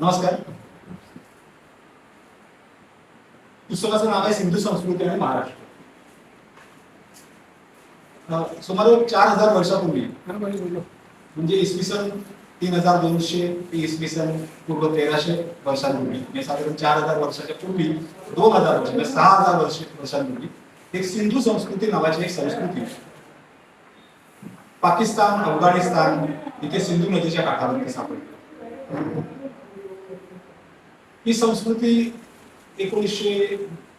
नमस्कार. पुस्तकाचं नाव आहे सिंधू संस्कृती आणि महाराष्ट्र. सुमारे चार हजार वर्षापूर्वी म्हणजे इसवी सन तीन हजार दोनशे ते इसवी सन पूर्व तेराशे वर्षांपूर्वी म्हणजे साधारण चार हजार वर्षाच्या पूर्वी दोन हजार वर्ष म्हणजे सहा हजार वर्ष वर्षांपूर्वी एक सिंधू संस्कृती नावाची एक संस्कृती. पाकिस्तान अफगाणिस्तान इथे सिंधू नदीच्या काठावरती सापडली. ही संस्कृती एकोणीसशे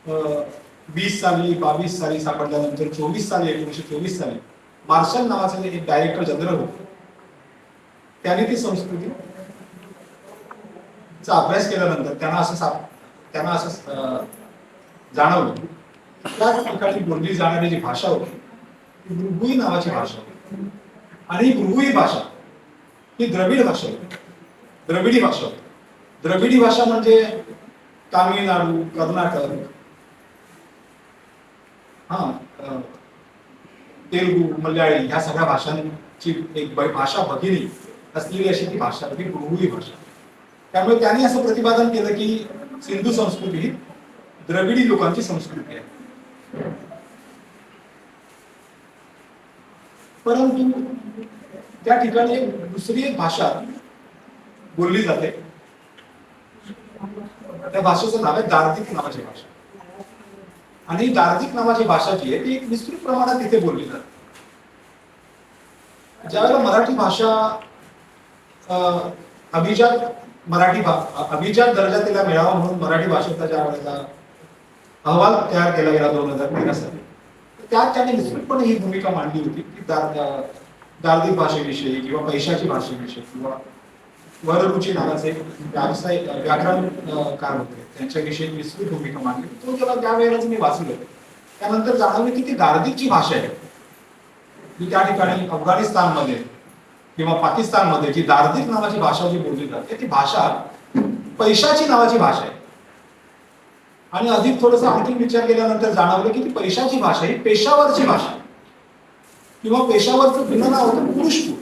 अं, वीस साली बावीस साली सापडल्यानंतर चोवीस साली एकोणीसशे चोवीस साली मार्शल नावाचे एक डायरेक्टर जनरल होते त्याने ती संस्कृती चा अभ्यास केल्यानंतर त्यांना असं साप त्यांना असं जाणवलं. त्याच त्या ठिकाणी बोलली जाणारी जी भाषा होती ती भृगुई नावाची भाषा होती. आणि ही भृगुई भाषा ही द्रविड भाषा होती. द्रविडी भाषा होती. द्रविडी भाषा म्हणजे तामिळनाडू कर्नाटक. हा तेलुगू मल्याळी ह्या सगळ्या भाषांची एक ब- भाषा भगिनी असलेली अशी ती भाषा होती भृगुई भाषा. त्यामुळे त्यांनी असं प्रतिपादन केलं की सिंधू संस्कृती ही द्रविडी लोकांची संस्कृती आहे. परंतु त्या ठिकाणी दुसरी एक भाषा बोलली जाते. त्या भाषेचं नाव आहे दार्दिक नावाची भाषा. आणि दार्दिक नावाची भाषा जी आहे ती एक विस्तृत प्रमाणात तिथे बोलली जाते. ज्यावेळेला मराठी भाषा अभिजात मराठी भा अभिजात दर्जा तिला मिळावा म्हणून मराठी भाषेचा ज्या वेळेला अहवाल तयार केला गेला दोन हजार तेरा साली त्यात त्याने विस्तृतपणे ही भूमिका मांडली होती की दार्दिक भाषेविषयी किंवा पैशाची भाषेविषयी किंवा वररुची नावाचे एक व्यावसायिक व्याकरण होते. त्यांच्याविषयी विस्तृत भूमिका मांडली. तो त्याला त्यावेळेलाच मी वाचलो. त्यानंतर जाणवलं की ती दार्दिकची भाषा आहे. की त्या ठिकाणी अफगाणिस्तानमध्ये किंवा पाकिस्तानमध्ये जी दार्दिक नावाची भाषा जी बोलली जाते ती भाषा पैशाची नावाची भाषा आहे. आणि अधिक थोडस आणखी विचार केल्यानंतर जाणवलं की ती पैशाची भाषा ही पेशावरची भाषा किंवा पेशावरचं भिन्न नाव होतं पुरुषपूर.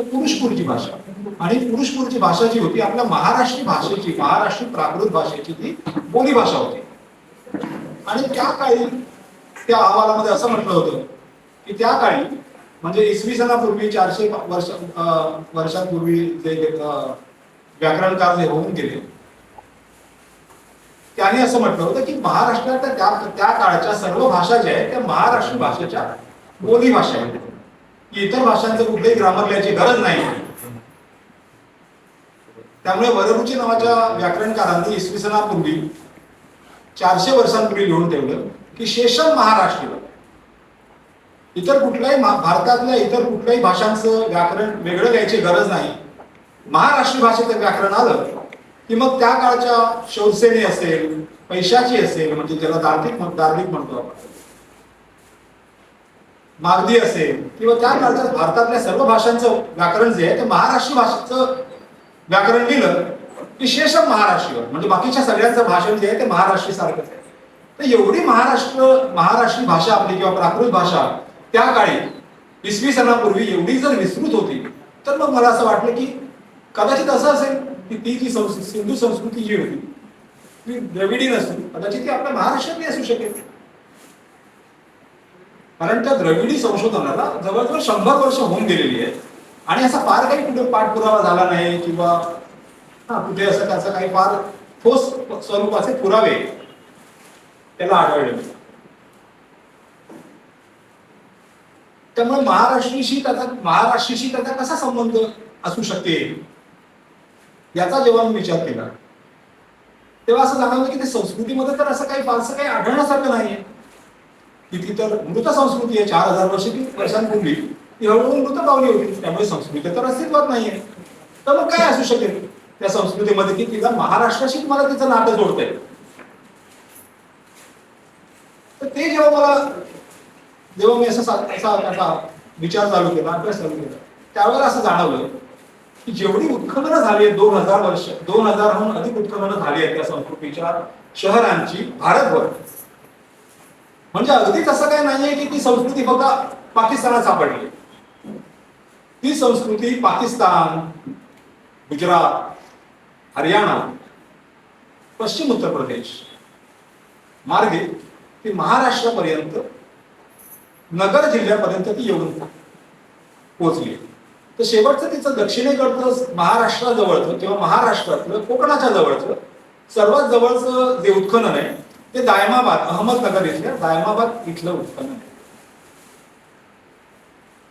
तर पुरुषपूरची भाषा. आणि पुरुषपूरची भाषा जी होती आपल्या महाराष्ट्री भाषेची महाराष्ट्री प्राकृत भाषेची ती बोली भाषा होती. आणि त्या काळी त्या अहवालामध्ये असं म्हटलं होतं की त्या काळी म्हणजे इसवी सणापूर्वी चारशे वर्ष वर्षांपूर्वी जे व्याकरणकार जे होऊन गेले त्याने असं म्हटलं होतं की महाराष्ट्रात त्या त्या काळच्या सर्व भाषा ज्या आहेत त्या महाराष्ट्र भाषेच्या बोली भाषा आहेत. की इतर भाषांचं कुठल्याही ग्रामर लिहायची गरज नाही. त्यामुळे वररुची नावाच्या व्याकरणकारांनी इसवी सणापूर्वी चारशे वर्षांपूर्वी लिहून ठेवलं की शेषम महाराष्ट्र. इतर कुठल्याही भारतातल्या इतर कुठल्याही भाषांचं व्याकरण वेगळं घ्यायची गरज नाही. महाराष्ट्रीय भाषेचं व्याकरण आलं की मग त्या काळच्या शिवसेने असेल पैशाची असेल म्हणजे ज्याला दार्थिक म्हण- दार्मिक म्हणतो आपण. मागधी असेल किंवा त्या काळच्या भारतातल्या सर्व भाषांचं व्याकरण जे आहे ते महाराष्ट्री भाषेचं व्याकरण लिहिलं विशेष शेषम महाराष्ट्रीवर म्हणजे बाकीच्या सगळ्यांचं भाषण जे आहे ते महाराष्ट्री सारखंच आहे. तर एवढी महाराष्ट्र महाराष्ट्री भाषा आपली किंवा प्राकृत भाषा त्या काळी इसवी सणापूर्वी एवढी जर विस्तृत होती तर मग मला असं वाटलं की कदाचित असं असेल की ती जी संस्कृती सिंधू संस्कृती जी होती ती द्रविडी नसून कदाचित ती आपल्या महाराष्ट्रातली असू शकेल. कारण त्या द्रविडी संशोधनाला जवळजवळ शंभर वर्ष होऊन गेलेली आहेत आणि असा फार काही कुठे पाठपुरावा झाला नाही किंवा हा कुठे असं त्याचा काही फार ठोस स्वरूपाचे पुरावे त्याला आढळले त्यामुळे महाराष्ट्रीशी त्याचा महाराष्ट्रीशी त्याचा कसा संबंध असू शकते? याचा जेव्हा मी विचार केला तेव्हा असं जाणवलं की ते संस्कृतीमध्ये तर असं काही फारसं काही आढळण्यासारखं नाहीये. की तर मृत संस्कृती आहे चार हजार वर्ष ती वर्षांपूर्वी. ती हळूहळू मृत पावली होती. त्यामुळे संस्कृती तर अस्तित्वात नाहीये. तर मग काय असू शकेल? त्या संस्कृतीमध्ये की तिला महाराष्ट्राशी मला तिचं नातं जोडतंय? तर ते जेव्हा मला जेव्हा मी असं असा त्याचा विचार चालू केला अभ्यास चालू केला त्यावेळेला असं जाणवलं की जेवढी उत्खननं झाली आहेत दोन हजार वर्ष दोन हजारहून अधिक उत्खननं झाली आहेत त्या संस्कृतीच्या शहरांची भारतभर. म्हणजे अगदीच असं काही नाहीये की ती संस्कृती फक्त पाकिस्तानात सापडली. ती संस्कृती पाकिस्तान गुजरात हरियाणा पश्चिम उत्तर प्रदेश मार्गे ती महाराष्ट्रापर्यंत नगर जिल्ह्यापर्यंत ती येऊन पोहोचली. तर शेवटचं तिचं दक्षिणेकडचं महाराष्ट्राजवळचं किंवा महाराष्ट्रातलं कोकणाच्या जवळचं सर्वात जवळचं जे उत्खनन आहे ते दायमाबाद अहमदनगर इथल्या दायमाबाद इथलं उत्पन्न.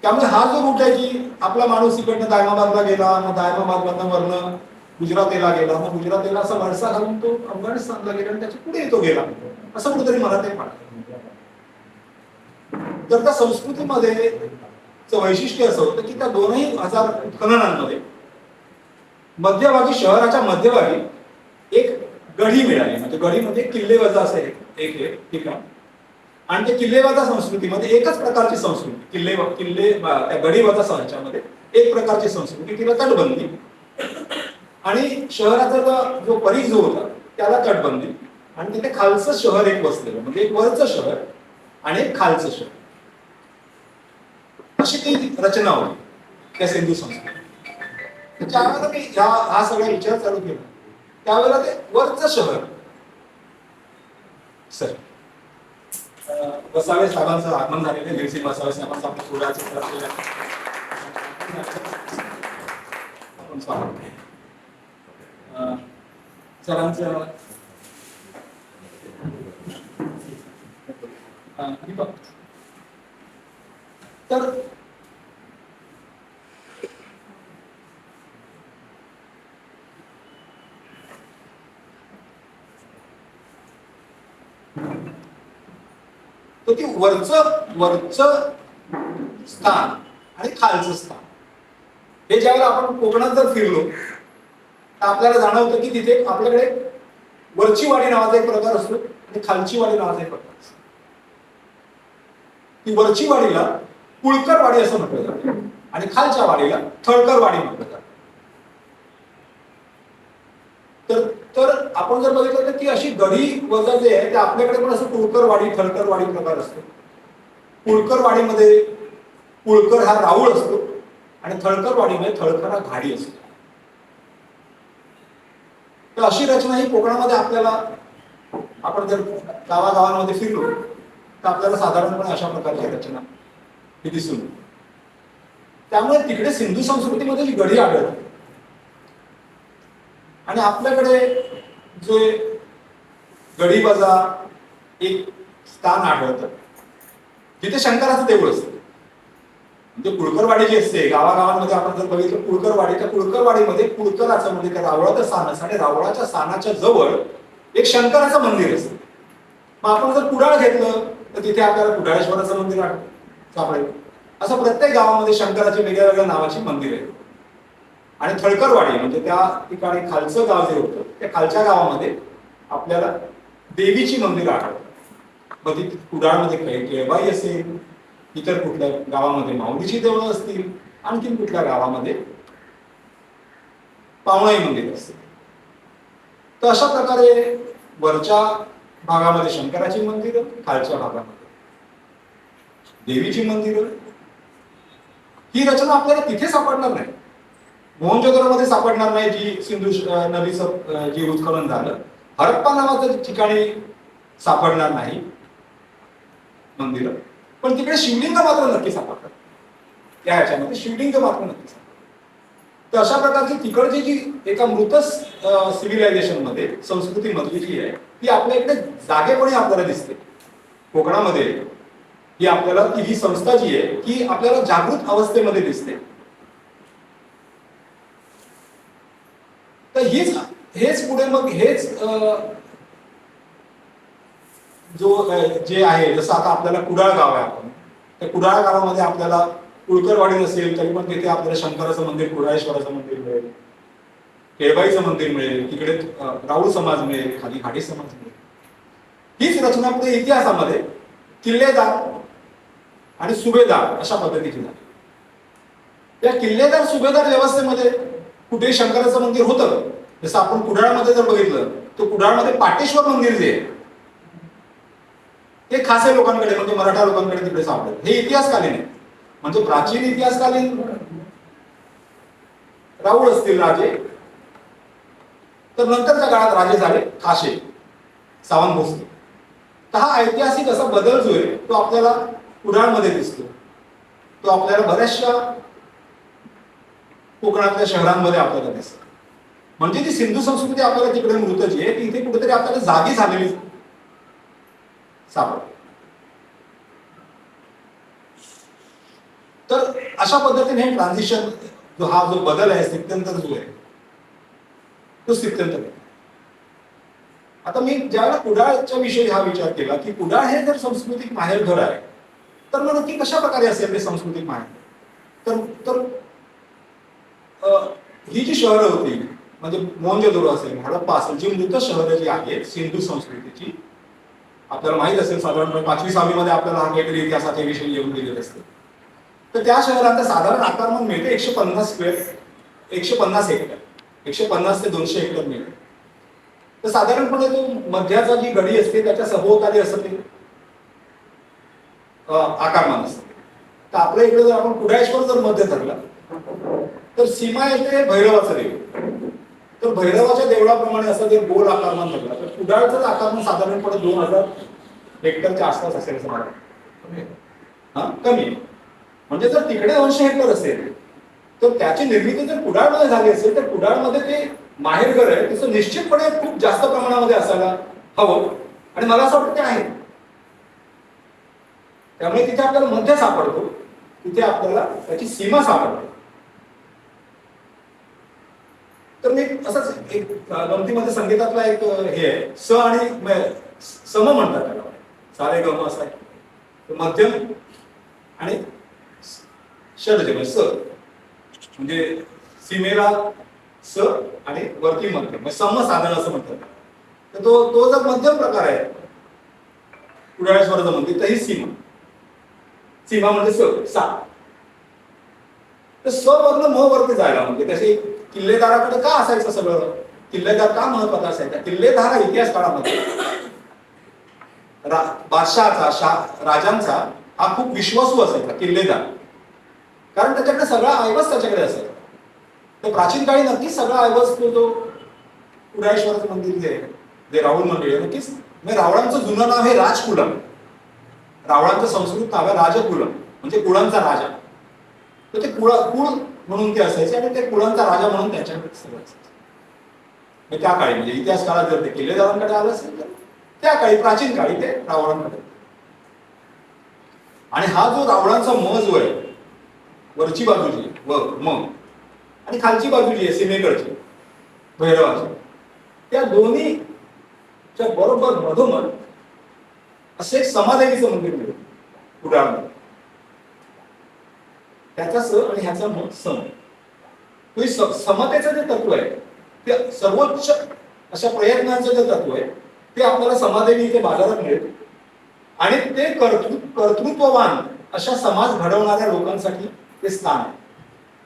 त्यामुळे हा जो रूट आहे की आपला माणूस इकडनं दायमाबादला गेला मग दायमाबादमधनं वरनं गुजरातेला गेला मग गुजरातेला असा वळसा घालून तो अफगाणिस्तानला गेला आणि त्याच्या पुढे तो गेला. असं कुठेतरी मला ते वाटतं तर त्या संस्कृतीमध्ये वैशिष्ट्य असं होतं की त्या दोनही हजार उत्खननांमध्ये मध्यभागी शहराच्या मध्यभागी एक गढी मिळाली. म्हणजे गढीमध्ये किल्लेवजा असं असे एक हे ठिकाण. आणि ते किल्लेवजा संस्कृतीमध्ये एकच प्रकारची संस्कृती. किल्ले किल्ले त्या गढीवजा वजा एक प्रकारची संस्कृती तिला तटबंदी. आणि शहराचा जो- जो परिघ जो होता त्याला तटबंदी. आणि तिथे खालचं शहर एक वसलेलं म्हणजे एक वरचं शहर आणि एक खालचं शहर. अशी ती रचना होती. त्या सिंधू संस्कृती त्याच्या मी हा सगळा विचार चालू केला. त्यावेळेला ते वरचं शहर. सर. अं, वसावे साहेबांचं आगमन झालेलं आहे. गिरसिंग वसावे साहेबांचं आपल्या पुढाचे सरांचं अं, दीपक तर तर ती वरच वरच स्थान आणि खालचं स्थान. हे ज्यावेळेला आपण कोकणात जर फिरलो तर आपल्याला जाणवतं की तिथे आपल्याकडे वरची वाडी नावाचा एक प्रकार असतो आणि खालची वाडी नावाचा एक प्रकार असतो. ती वरची वाडीला पुळकर वाडी असं म्हटलं जातं आणि खालच्या वाडीला थळकर वाडी म्हटलं जातं. तर तर आपण जर बघितलं तर ती अशी गढी वजा जे आहे ते आपल्याकडे पण असं पुळकर वाडी वाडी प्रकार असतो. पुळकर वाडीमध्ये हा राऊळ असतो आणि थळकर वाडीमध्ये थळकर हा घाडी असतो. तर अशी रचना ही कोकणामध्ये आपल्याला आपण जर गावागावांमध्ये फिरलो तर आपल्याला साधारणपणे अशा प्रकारची रचना ही दिसून त्यामुळे तिकडे सिंधू संस्कृतीमध्ये जी गढी आढळते आणि आपल्याकडे जे गडीबाजा एक स्थान आढळतं. तिथे शंकराचं देऊळ असतं. म्हणजे कुळकरवाडी जी असते गावागावांमध्ये आपण जर बघितलं कुळकरवाडी त्या कुळकरवाडीमध्ये कुळकराचं म्हणजे त्या रावळाचं स्थान असतं आणि रावळाच्या स्थानाच्या जवळ एक शंकराचं मंदिर असतं. मग आपण जर कुडाळ घेतलं तर तिथे आपल्याला कुडाळेश्वराचं मंदिर आढळतं. सापडेल. असं प्रत्येक गावामध्ये शंकराची वेगळ्या वेगळ्या नावाची मंदिर आहे आणि थळकरवाडी म्हणजे त्या ठिकाणी खालचं गाव जे होतं त्या खालच्या गावामध्ये आपल्याला देवीची मंदिरं आढळतात मग ती कुडाळमध्ये काही केळबाई असेल इतर कुठल्या गावामध्ये माऊलीची देवळं असतील आणखीन कुठल्या गावामध्ये पावणाई मंदिर असतील. तर अशा प्रकारे वरच्या भागामध्ये शंकराची मंदिरं खालच्या भागामध्ये देवीची मंदिरं. ही रचना आपल्याला तिथे सापडणार नाही. मोहनजोदरोमध्ये सापडणार नाही जी सिंधू नदीचं जी उत्खनन झालं. हरप्पा नावाचं ठिकाणी सापडणार नाही मंदिर. पण तिकडे शिवलिंग मात्र नक्की सापडतात. त्या ह्याच्यामध्ये शिवलिंग मात्र नक्की सापडतात. तर अशा प्रकारची तिकडची जी एका मृत सिव्हिलायझेशनमध्ये संस्कृतीमधली जी आहे ती आपल्या इकडे जागेपणे आपल्याला दिसते. कोकणामध्ये ही आपल्याला ती ही संस्था जी आहे ती आपल्याला जागृत अवस्थेमध्ये दिसते. तर हीच हेच पुढे मग हेच जो जे आहे जसं आता आपल्याला कुडाळ गाव आहे आपण त्या कुडाळ गावामध्ये आपल्याला कुळकरवाडी नसेल तरी पण तिथे आपल्याला शंकराचं मंदिर कुडाळेश्वराचं मंदिर मिळेल. केळबाईचं मंदिर मिळेल तिकडे राऊळ समाज मिळेल खाली घाटी समाज मिळेल. हीच रचना पुढे इतिहासामध्ये किल्लेदार आणि सुभेदार अशा पद्धतीची झाली. या किल्लेदार सुभेदार व्यवस्थेमध्ये कुठे शंकराचं मंदिर होतं. जसं आपण कुडाळमध्ये जर बघितलं तर कुडाळमध्ये पाटेश्वर मंदिर जे आहे ते खासे लोकांकडे म्हणजे मराठा लोकांकडे तिकडे सापडत. हे इतिहासकालीन आहे. म्हणजे प्राचीन इतिहासकालीन राऊळ असतील राजे तर नंतरच्या काळात राजे झाले खाशे सावंत भोसले. तर हा ऐतिहासिक असा बदल जो आहे तो आपल्याला कुडाळमध्ये दिसतो. तो आपल्याला बऱ्याचशा कोकणातल्या शहरांमध्ये आपल्याला दिसतो. म्हणजे ती सिंधू संस्कृती आपल्याला तिकडे मृत जी आहे ती इथे कुठेतरी आपल्याला जागी झालेली सापडते. तर अशा पद्धतीने हे ट्रान्झिशन जो हा जो बदल आहे स्थित्यंतर जो आहे तो स्थित्यंतर आता मी ज्यावेळेला कुडाळच्या विषयी हा विचार केला की कुडाळ हे जर सांस्कृतिक माहेरघर आहे तर मग नक्की कशा प्रकारे असेल ते सांस्कृतिक माहेर तर तर ही जी शहरं होती म्हणजे मोहनजोदडो असेल हडप्पा असेल जी मृत शहरं जी आहेत सिंधू संस्कृतीची आपल्याला माहीत असेल साधारणपणे पाचवी सहावीमध्ये आपल्याला हा काहीतरी इतिहासाच्या विषयी येऊन गेलेले असते तर त्या शहरांचं साधारण आकारमान मिळते एकशे पन्नास स्क्वेअर एकशे पन्नास हेक्टर एकशे पन्नास ते दोनशे हेक्टर मिळते तर साधारणपणे तो मध्याचा जी गडी असते त्याच्या सभोवताली असं ते आकारमान असते. तर आपल्या इकडे जर आपण कुडाळेश्वर जर मध्य धरला तर सीमा येते भैरवाचं देव तर भैरवाच्या देवळाप्रमाणे असं जर गोल आकारमान धरला तर कुडाळचं आकारमान साधारणपणे दोन हजार हेक्टरच्या आसपास असेल असं मला हा? कमी. आहे म्हणजे जर तिकडे दोनशे हेक्टर असेल तर त्याची निर्मिती जर कुडाळमध्ये झाली असेल तर कुडाळमध्ये ते माहेरघर आहे तिचं निश्चितपणे खूप जास्त प्रमाणामध्ये असायला हवं. आणि मला असं वाटतं ते आहे. त्यामुळे तिथे आपल्याला मध्य सापडतो. तिथे आपल्याला त्याची सीमा सापडते. तर मी असंच एक गमतीमध्ये संगीतातला एक हे आहे. स आणि सम म्हणतात त्याला. सारे गम असा आहे मध्यम आणि षडज म्हणजे स. म्हणजे सीमेला स आणि वरती मध्यम. म्हणजे सम साधन असं म्हणतात तर तो तो जर मध्यम प्रकार आहे कुडाळेश्वराचं मंदिर तर ही सीमा. सीमा म्हणजे स सा. तर स वरनं म वरती जायला म्हणजे त्याची किल्लेदाराकडे का असायचं सगळं? किल्लेदार का महत्त्वाचा असायचा? किल्लेदार हा इतिहास काळामध्ये. रा- बादशहाचा शाह राजांचा हा खूप विश्वासू असायचा किल्लेदार. कारण त्याच्याकडे सगळा ऐवज त्याच्याकडे असायचा. तर प्राचीन काळी नक्कीच सगळा ऐवज तो जो कुडाळेश्वराचं मंदिर जे आहे जे राहुल मंदिर आहे नक्कीच. म्हणजे रावळांचं जुनं नाव आहे राजकुलम. रावळांचं संस्कृत नाव आहे राजकुलम. म्हणजे कुळांचा राजा. तर ते कुळ कुळ म्हणून ते असायचे आणि ते कुळांचा राजा म्हणून त्याच्याकडे सगळं त्या काळी म्हणजे इतिहास काळात जर ते किल्लेदारांकडे आलं असेल तर त्या काळी प्राचीन काळी ते रावणांकडे आणि हा जो रावणांचा म जो आहे वरची बाजू जी आहे, व म आणि खालची बाजू जी आहे सीमेकडची भैरवाची त्या दोन्हीच्या बरोबर मधोमध असं एक मंदिर मिळेल. कुडाळमध्ये ह्याचा स आणि ह्याचा म सम समतेचं जे तत्व आहे ते सर्वोच्च अशा प्रयत्नांचं जे तत्व आहे ते आपल्याला समाधानी इथे बाजारात मिळेल. आणि ते कर्तृ कर्तृत्ववान अशा समाज घडवणाऱ्या लोकांसाठी ते स्थान आहे.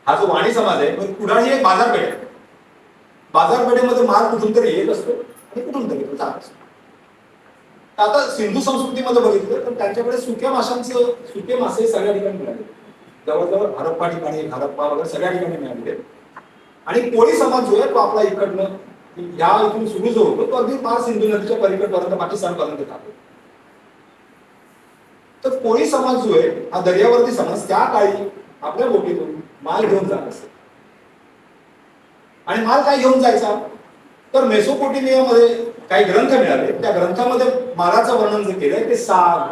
हा जो वाणी समाज आहे पण कुडाळ ही एक बाजारपेठ आहे. बाजारपेठेमध्ये माल कुठून तरी येत असतो आणि कुठून तरी तो जात असतो. आता सिंधू संस्कृतीमध्ये बघितलं तर त्यांच्याकडे सुक्या माशांचं सुके मासे सगळ्या ठिकाणी मिळाले जवळजवळ हरप्पा ठिकाणी हरप्पा वगैरे सगळ्या ठिकाणी मिळालेले आणि कोळी समाज जो आहे तो आपला इकडनं या इथून सुरू जो होतो तो अगदी पार सिंधू नदीच्या पलीकडपर्यंत पाकिस्तानपर्यंत जातो. तर कोळी समाज जो आहे हा दर्यावर्ती समाज त्या काळी आपल्या बोटीतून माल घेऊन जात असे. आणि माल काय घेऊन जायचा? तर मेसोपोटेमियामध्ये काही ग्रंथ मिळाले. त्या ग्रंथामध्ये मालाचं वर्णन जे केलंय ते साग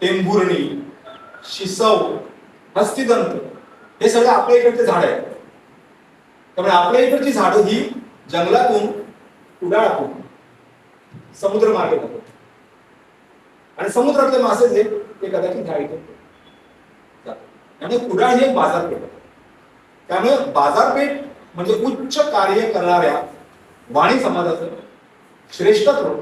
टेंभुर्णी शिसव हस्तिदंत हे सगळं आपल्या इकडचे झाड आहेत. त्यामुळे आपल्या इकडची झाडं ही जंगलातून उडाळातून समुद्र मार्गे जातात आणि समुद्रातले मासे जे ते कदाचित ह्या इथे आणि त्यामुळे कुडाळ ही एक बाजारपेठ त्यामुळे बाजारपेठ म्हणजे उच्च कार्य करणाऱ्या वाणी समाजाचं श्रेष्ठत्व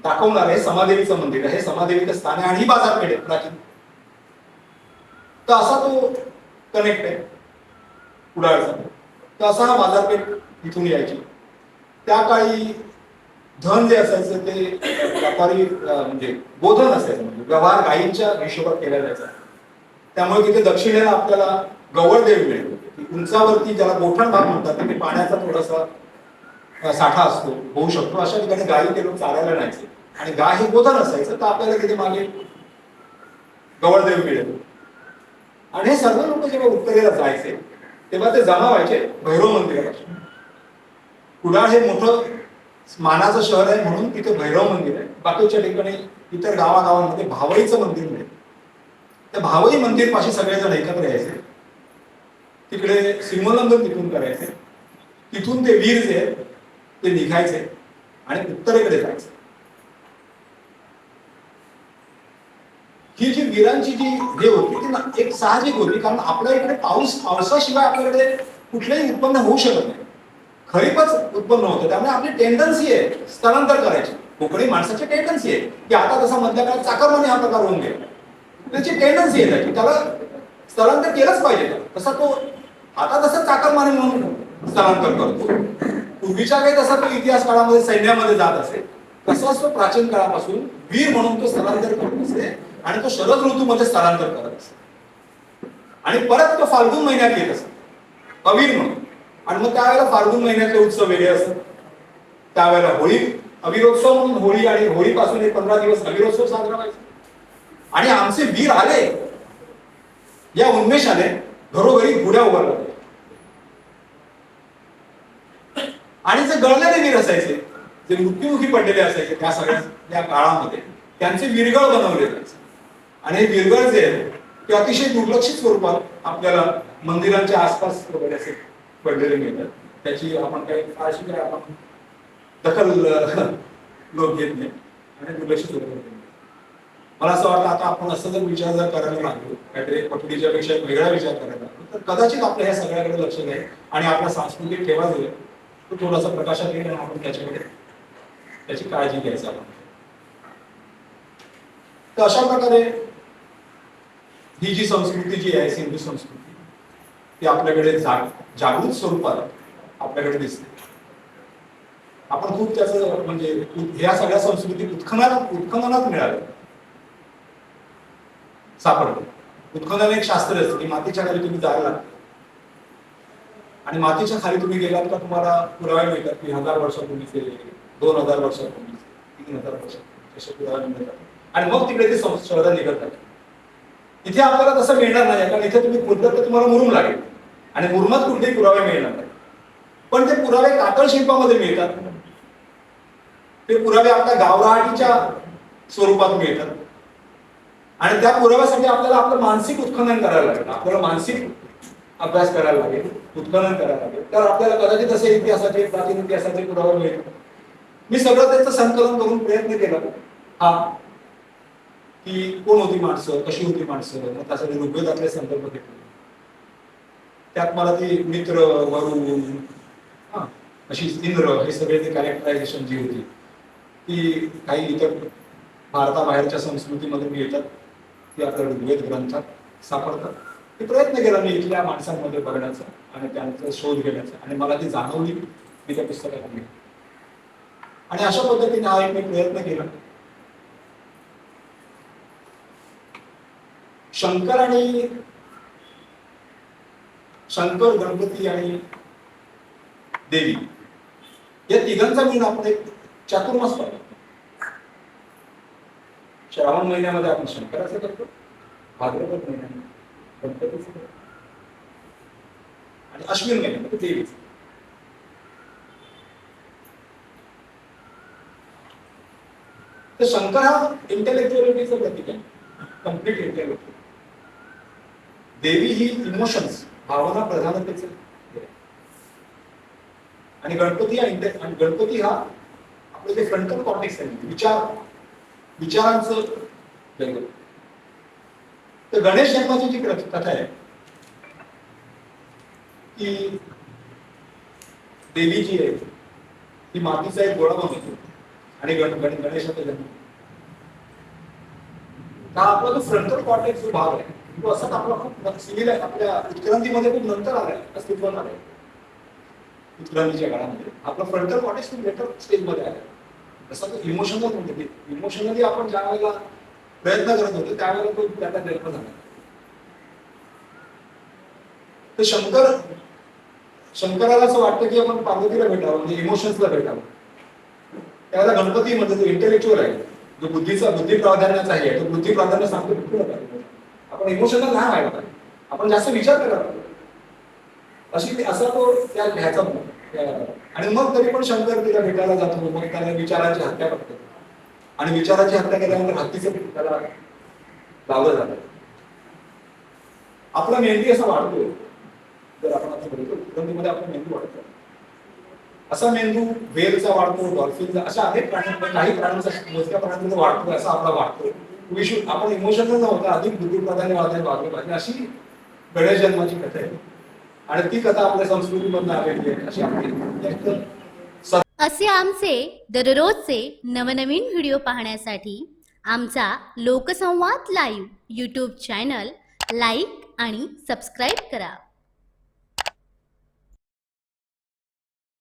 दाखवणारे समादेवीचं मंदिर आहे. समादेवीचं स्थान आहे आणि ही बाजारपेठ आहे प्राचीन. तर असा तो कनेक्ट आहे. कुडाळचा तर असा हा बाजारपेठ इथून यायची. त्या काळी धन जे असायचं ते व्यापारी म्हणजे गोधन असायचं. म्हणजे व्यवहार गायींच्या हिशोबात केला जायचा. त्यामुळे तिथे दक्षिणेला आपल्याला गवळदेवी मिळतो उंचावरती ज्याला गोठण भाग म्हणतात तिथे पाण्याचा थोडासा साठा असतो होऊ शकतो. अशा ठिकाणी गायी ते लोक चालायला न्यायचे. आणि गाय हे गोधन असायचं तर आपल्याला तिथे मागे गवळदेवी मिळेल. आणि हे सर्व लोक जेव्हा उत्तरेला जायचे तेव्हा ते जमा व्हायचे भैरव मंदिरापासून. कुडाळ हे मोठं मानाचं शहर आहे म्हणून तिथे भैरव मंदिर आहे. बाकीच्या ठिकाणी इतर गावागावांमध्ये भावईचं मंदिर मिळेल त्या भावई मंदिर पाशी सगळेजण एकत्र यायचे. तिकडे सीमोल्लंघन तिथून करायचे. तिथून ते वीर जे ते निघायचे आणि उत्तरेकडे जायचे. ही जी वीरांची जी हे होती ती ना- एक साहजिक होती कारण आपल्या इकडे पाऊस पावसाशिवाय आपल्याकडे कुठलंही उत्पन्न होऊ शकत नाही. खरीपच उत्पन्न होतं. त्यामुळे आपली टेंडन्सी आहे स्थलांतर करायची. कोकणी माणसाची टेंडन्सी आहे. की आता तसा मधल्या काळात चाकरमानी हा प्रकार होऊन गेला. त्याची टेंडन्सी आहे त्याची. त्याला स्थलांतर केलंच पाहिजे. तसा तो आता तसं चाकरमाने म्हणून स्थलांतर करतो. पूर्वीच्या काही तसा तो इतिहास काळामध्ये सैन्यामध्ये जात असेल तसाच तो प्राचीन काळापासून वीर म्हणून तो स्थलांतर करत असे आणि तो शरद ऋतूमध्ये स्थलांतर करत असतो. आणि परत तो फाल्गुन महिन्यात येत असतो. अवीर म्हणून. आणि मग त्यावेळेला फाल्गुन महिन्यातले उत्सव वेगळे असतात. त्यावेळेला होळी अविरोत्सव म्हणून होळी आणि होळीपासून एक पंधरा दिवस अविरोत्सव साजरा व्हायचा. आणि आमचे वीर आले या उन्मेषाने घरोघरी गुड्या उभारल्या आणि जे गळलेले वीर असायचे जे मृत्युमुखी पडलेले असायचे त्या सगळ्या त्या काळामध्ये त्यांचे विरगळ बनवले जायचे. आणि हे विरगळ जे आहे ते अतिशय दुर्लक्षित स्वरूपात आपल्याला मंदिरांच्या आसपास वगैरे असे पडलेले मिळतात. त्याची आपण काही फारशी काय आपण दखल लोक घेत नाही. आणि दुर्लक्षित स्वरूपात मला असं वाटतं आता आपण असं जर विचार जर करायला लागलो काहीतरी पकडीच्या पेक्षा एक वेगळा विचार करायला लागलो तर कदाचित आपल्या ह्या सगळ्याकडे लक्ष नाही आणि आपला सांस्कृतिक ठेवा जो तो थोडासा प्रकाशात येईल आणि आपण त्याच्याकडे त्याची काळजी घ्यायचा आपण. तर अशा प्रकारे ही जी संस्कृती जी आहे सिंधू संस्कृती ती आपल्याकडे जाग जागृत स्वरूपात आपल्याकडे दिसते. आपण खूप त्याचं म्हणजे ह्या सगळ्या संस्कृती उत्खननात उत्खननात मिळाल्या सापडते उत्खनन एक शास्त्र असतं की मातीच्या खाली तुम्ही जायला लागता. आणि मातीच्या खाली तुम्ही गेलात का तुम्हाला पुरावे मिळतात की हजार वर्षापूर्वी केले दोन हजार वर्षापूर्वी तीन हजार वर्षापूर्वी असे पुरावे मिळतात. आणि मग तिकडे ते सं- निघत निघतात इथे आपल्याला तसं मिळणार नाही कारण इथे तुम्ही खोदलं तर तुम्हाला मुरुम लागेल. आणि मुरुमात कुठलेही पुरावे मिळणार नाही. पण ते पुरावे कातळ शिल्पामध्ये मिळतात. ते पुरावे आपल्या गावराहाटीच्या स्वरूपात मिळतात. आणि त्या पुराव्यासाठी आपल्याला आपलं मानसिक उत्खनन करायला लागेल. आपल्याला मानसिक अभ्यास करायला लागेल उत्खनन करायला लागेल. तर आपल्याला कदाचित असे इतिहासाचे प्राचीन इतिहासाचे पुरावे मिळतात. मी सगळं त्याचं संकलन करून प्रयत्न केला. हा. की कोण होती माणसं कशी होती माणसं? मग त्यासाठी ऋग्वेदातले संदर्भ घेतले त्यात मला ती मित्र वरुण हा अशी इंद्र हे सगळे ते कॅरेक्टरायझेशन जी होती ती काही इतर भारताबाहेरच्या संस्कृतीमध्ये मिळतात. ती आपल्या ऋग्वेद ग्रंथात सापडतात. मी प्रयत्न केला मी इथल्या माणसांमध्ये बघण्याचा आणि त्यांचा शोध घेण्याचा आणि मला ती जाणवली. मी त्या पुस्तकात आणि अशा पद्धतीने हा एक मी प्रयत्न केला. शंकर आणि शंकर गणपती आणि देवी. या तिघांचा मिळून आपण एक चातुर्मास पाहिजे श्रावण महिन्यामध्ये आपण शंकराचं करतो भाद्रपद महिन्यामध्ये गणपतीचं करतो. आणि अश्विन महिन्यामध्ये देवीचं. तर शंकर हा इंटेलेक्च्युअलिटीचं प्रतीक आहे. कंप्लीट इंटेलेक्च्युअल देवी ही इमोशन्स भावना प्रधानतेचे. आणि गणपती हा इंटे आणि गणपती हा आपलं जे फ्रंटल कॉन्टेक्स आहे विचार विचारांचं जंगल तर गणेश जन्माची जी कथा आहे की देवी जी आहे ती मातीचा एक गोळा बनवतो आणि गण गण गणेशाचा जन्म. हा आपला जो फ्रंटल कॉन्टेक्स जो भाग आहे तो असाच आपला खूप सिव्हिल आहे. आपल्या उत्क्रांतीमध्ये खूप नंतर आलाय अस्तित्वात आलाय. उत्क्रांतीच्या काळामध्ये. आपला फ्रंटल कॉर्टेक्स खूप लेटर स्टेजमध्ये आलाय. जसा तो. इमोशनल म्हणतो इमोशनली आपण ज्या वेळेला प्रयत्न करत होतो त्यावेळेला तो त्याचा प्रयत्न झाला. तर शंकर शंकराला असं वाटतं की आपण पार्वतीला भेटावं म्हणजे इमोशन्सला भेटावं. त्याला गणपती म्हणजे जो इंटेलेक्च्युअल आहे जो बुद्धीचा बुद्धी प्राधान्याचा आहे तो बुद्धी प्राधान्य सांगतो की पण काय. लहान आहे आपण जास्त विचार करत अशी असा तो त्या घ्यायचा आणि मग तरी पण शंकर तिला भेटायला जातो. मग त्याला विचाराची हत्या करतो. आणि विचाराची हत्या केल्यानंतर हत्तीचं त्याला लावलं जातं. आपला मेहंदी असा वाढतोय. जर आपण असं बघितलं सुगंधीमध्ये आपला मेंदू वाढतो असा मेंदू वेलचा वाढतो डॉल्फिनचा अशा अनेक प्राण्यांमध्ये काही प्राण्यांचा मोजक्या प्राण्यांचा वाढतोय असा आपला वी शूड आपण इमोशनल न होता अधिक बुद्धिप्रधाने वाचायला वाढण्यात वागलं पाहिजे अशी गणेश जन्माची कथा आहे. आणि ती कथा आपल्या संस्कृतीमधून आलेली आहे अशी आपली असे आमचे दररोजचे नवनवीन व्हिडिओ पाहण्यासाठी आमचा Loksamvad live YouTube channel like आणि सबस्क्राईब करा.